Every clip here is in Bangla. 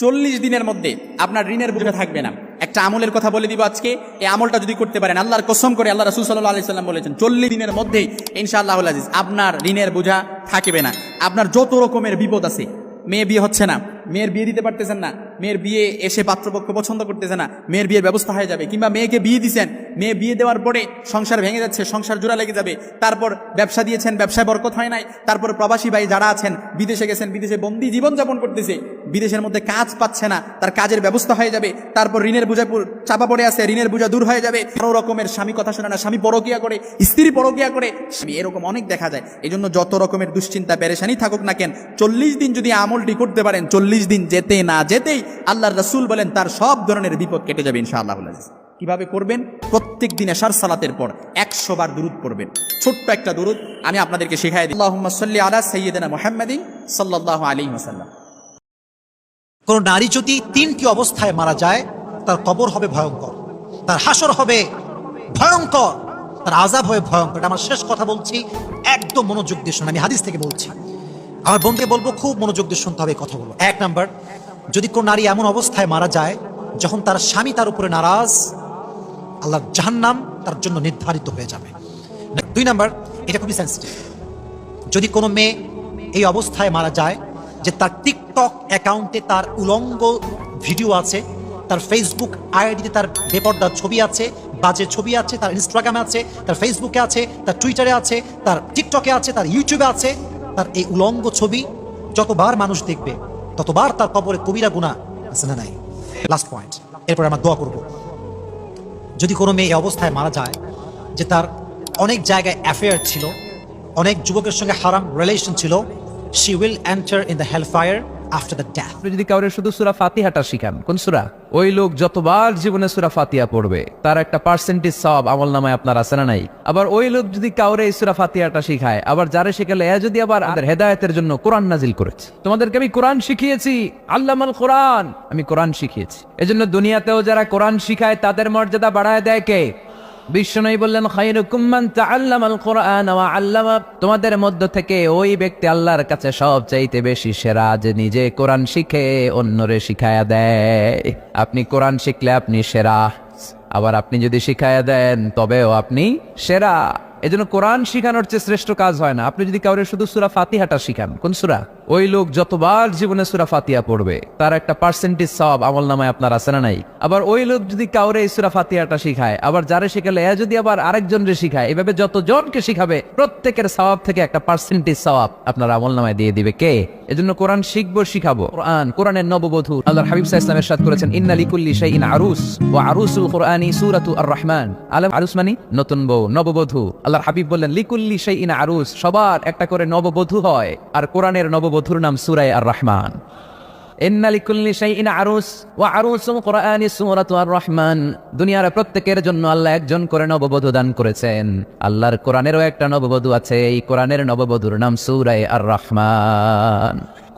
চল্লিশ দিনের মধ্যে আপনার ঋণের বুঝে থাকবে না। একটা আমলের কথা বলে দিব আজকে। এই আমলটা যদি করতে পারেন, আল্লাহর কসম করে আল্লাহ রসুল সাল্লাহ আলি সাল্লাম বলেছেন, চল্লিশ দিনের মধ্যেই ইনশাআল্লাহ আজিজ আপনার ঋণের বোঝা থাকবে না। আপনার যত রকমের বিপদ আছে মেয়ে বিয়ে হচ্ছে না, মেয়ের বিয়ে দিতে পারতেছেন না, মেয়ের বিয়ে এসে পাত্রপক্ষ পছন্দ করতেছে না, মেয়ের বিয়ের ব্যবস্থা হয়ে যাবে, কিংবা মেয়েকে বিয়ে দিছেন, মেয়ে বিয়ে দেওয়ার পরে সংসার ভেঙে যাচ্ছে, সংসার জোড়া লেগে যাবে, তারপর ব্যবসা দিয়েছেন, ব্যবসায় বরকত হয় নাই, তারপর প্রবাসী ভাই যারা আছেন, বিদেশে গেছেন, বিদেশে বন্দি জীবনযাপন করতেছে বিদেশের মধ্যে কাজ পাচ্ছে না, তার কাজের ব্যবস্থা হয়ে যাবে, তারপর ঋণের বোঝা চাপা পড়ে আছে, ঋণের বোঝা দূর হয়ে যাবে। কারও রকমের স্বামী কথা শোনে না, স্বামী পরকিয়া করে, স্ত্রী পরকিয়া করে। স্বামী এরকম অনেক দেখা যায়। এই জন্য যত রকমের দুশ্চিন্তা, পেরেশানি থাকুক না কেন, চল্লিশ দিন যদি আমলটি করতে পারেন, চল্লিশ দিন যেতে না যেতেই আল্লাহর রসুল বলেন, তার সব ধরনের বিপদ কেটে যাবে ইনশাআল্লাহ। কীভাবে করবেন? প্রত্যেক দিনে সার সালাতের পর একশো বার দুরুদ পড়বেন। ছোট্ট একটা দুরুদ আমি আপনাদেরকে শেখাই দিই। আল্লাহুম্মা সাল্লি আলা সাইয়্যিদিনা মুহাম্মাদিন সাল্লাল্লাহু আলাইহি ওয়াসাল্লাম। কোন নারী যদি তিনটি অবস্থায় মারা যায়, তার কবর হবে ভয়ঙ্কর। তার হাসর হবে ভয়ঙ্কর। তার আজাব হবে ভয়ঙ্কর। এটা আমার শেষ কথা বলছি। একদম মনোযোগ দিয়ে শুনুন। আমি হাদিস থেকে বলছি। আমার বন্ধুকে বলব, খুব মনোযোগ দিয়ে শুনতে হবে কথা কথাগুলো। এক নাম্বার, যদি কোন নারী এমন অবস্থায় মারা যায়, যখন তার স্বামী তার উপরে নারাজ, আল্লাহর জাহান্নাম তার জন্য নির্ধারিত হয়ে যাবে। দুই নাম্বার, এটা খুবই সেন্সিটিভ যদি কোনো মেয়ে এই অবস্থায় মারা যায় যে তার টিকটক অ্যাকাউন্টে তার উলঙ্গ ভিডিও আছে, তার ফেসবুক আইডিতে তার বেপর্দা ছবি আছে, বাজে ছবি আছে, তার ইনস্টাগ্রামে আছে, তার ফেসবুকে আছে, তার টুইটারে আছে, তার টিকটকে আছে, তার ইউটিউবে আছে, তার এই উলঙ্গ ছবি যতবার মানুষ দেখবে, ততবার তার কবরে কবিরা গুণা আছে না নাই? লাস্ট পয়েন্ট এরপর আমরা দোয়া করব। যদি কোনো মেয়ে এই অবস্থায় মারা যায়, যে তার অনেক জায়গায় অ্যাফেয়ার ছিল, অনেক যুবকের সঙ্গে হারাম রিলেশন ছিল will enter in the hell fire after the death আপনি যদি কাউরে শুধু সুরা ফাতিহাটা শিখান, কোন সুরা? ওই লোক যতবার জীবনে সুরা ফাতিহা পড়বে, তার একটা পার্সেন্টেজ সব আমল নামায় আপনার আছে না নাই? আবার ওই লোক যদি কাউরে এই সুরা ফাতিহাটা শিখায়, আবার যারে শিখালে এ যদি আবার আমাদের হেদায়েতের জন্য কোরআন নাজিল করেছে। তোমাদেরকে আমি কোরআন শিখিয়েছি, আল্লামাল কোরআন। আমি কোরআন শিখিয়েছি। এজন্য দুনিয়াতেও যারা কোরআন শিখায়, তাদের মর্যাদা বাড়ায় দেয় কে? বিশ্বনবী বললেন, খায়রুকুম মান তাআল্লামাল কোরআন ওয়া তোমাদের মধ্য থেকে ওই ব্যক্তি আল্লাহর কাছে সব চাইতে বেশি সেরা যে নিজে কোরআন শিখে অন্যরে শিখায়া দেয়। আপনি কোরআন শিখলে আপনি সেরা। আবার আপনি যদি শিখায়া দেন, তবেও আপনি সেরা। এজন্য কোরআন শিখানোর চেয়ে শ্রেষ্ঠ কাজ হয় না। আপনি যদি কাউরে শুধু সুরা ফাতিহাটা শিখান, কোন সুরা? ওই লোক যতবার জীবনে সুরা ফাতিহা পড়বে, তার একটা পার্সেন্টেজ সব আমল নামায় আপনার আছে না নাই? আবার ওই লোক যদি কাউরে এই সুরা ফাতিহাটা শিখায়, আবার যারে শিখালে এ যদি আবার আরেকজন রে শিখায়, এভাবে যতজনকে শিখাবে, প্রত্যেকের সওয়াব থেকে একটা পার্সেন্টেজ সওয়াব আপনার আমল নামায় দিয়ে দিবে কে? এজন্য কোরআন শিখব, শিখাবো। কোরআন, কোরআনের নববধূ আল্লাহর হাবিব সাল্লাল্লাহু আলাইহি ওয়াসাল্লাম করেছেন, ইন্না লিকুল্লি শাইইন আরুস ওয়া আরুসুল কোরআনি সূরাতু আর রহমান আলম, আরুস মানে নতুন বউ, নববধূ। আল্লাহর হাবিব বললেন, লিকুল্লি সেই ইন আরুস সবার একটা করে নববধূ হয়, আর কোরআনের নববধূর নাম সূরায়ে আর রহমান দুনিয়ার প্রত্যেকের জন্য আল্লাহ একজন করে নববধূ দান করেছেন। আল্লাহর কোরআনেরও একটা নববধূ আছে, এই কোরআনের নববধূর নাম সূরায়ে আর রহমান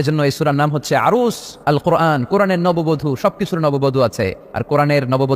এজন্য এই সুরার নাম হচ্ছে আরুস আল কোরআন কোরআনের নববধূ, সবকিছুর নববধূ আছে। আর কোরআনের নববধূ